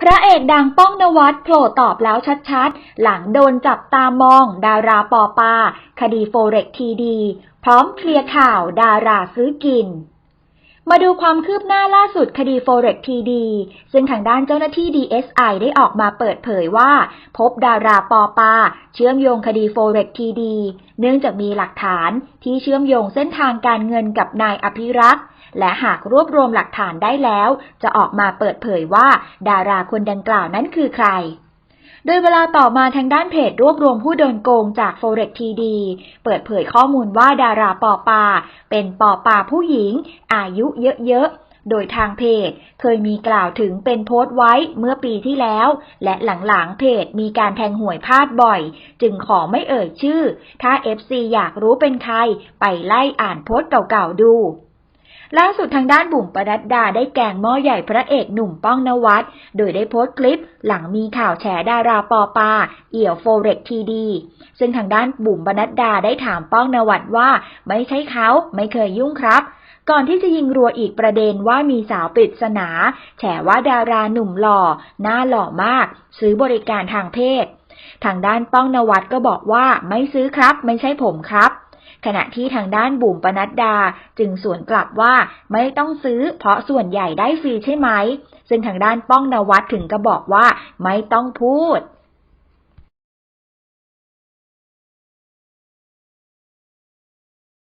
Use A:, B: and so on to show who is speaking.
A: พระเอกดังป้องนวัดโผล่ตอบแล้วชัดๆ หลังโดนจับตามอง ดาราปอปา คดีโฟเร็กทีดี พร้อมเคลียร์ข่าวดาราซื้อกิน มาดูความคืบหน้าล่าสุดคดีโฟเร็กทีดี ซึ่งทางด้านเจ้าหน้าที่ DSI ได้ออกมาเปิดเผยว่า พบดาราปอปา เชื่อมโยงคดีโฟเร็กทีดี เนื่องจากมีหลักฐานที่เชื่อมโยงเส้นทางการเงินกับนายอภิรักษ์ และหากรวบรวมหลักฐานได้แล้ว จะออกมาเปิดเผยว่า ดาราคนดังกล่าวนั้นคือใครโดยเวลาต่อมาทางด้านเพจรวบรวมผู้โดนโกงจาก Forex TD เปิดเผยข้อมูลว่าดาราปอปา เป็นปอปาผู้หญิง อายุเยอะๆ โดยทางเพจเคยมีกล่าวถึงเป็นโพสต์ไว้เมื่อปีที่แล้ว และหลังๆเพจมีการแทงหวยพลาดบ่อย จึงขอไม่เอ่ยชื่อ ถ้า FC อยากรู้เป็นใคร ไปไล่อ่านโพสต์เก่าๆดู ล่าสุดทางด้านบุ๋มปนัดดาได้แกงหม้อใหญ่พระเอกหนุ่มป้องนวัดโดยได้โพสต์คลิปหลังมีข่าวแฉดาราปอปา เอี่ยวโฟเร็กทีดี ซึ่งทางด้านบุ๋มปนัดดาได้ถามป้องนวัดว่า ไม่ใช่เขาไม่เคยยุ่งครับ ก่อนที่จะยิงรัวอีกประเด็นว่ามีสาวปริศนา แฉว่าดาราหนุ่มหล่อ หน้าหล่อมาก ซื้อบริการทางเพศ ทางด้านป้องนวัดก็บอกว่าไม่ซื้อครับ ไม่ใช่ผมครับ ขณะที่ทางด้านบุ๋มปนัดดาจึงสวนกลับว่าไม่ต้องซื้อเพราะส่วนใหญ่ได้ฟรีใช่ไหม ซึ่งทางด้านป้องนวัดถึงก็บอกว่าไม่ต้องพูด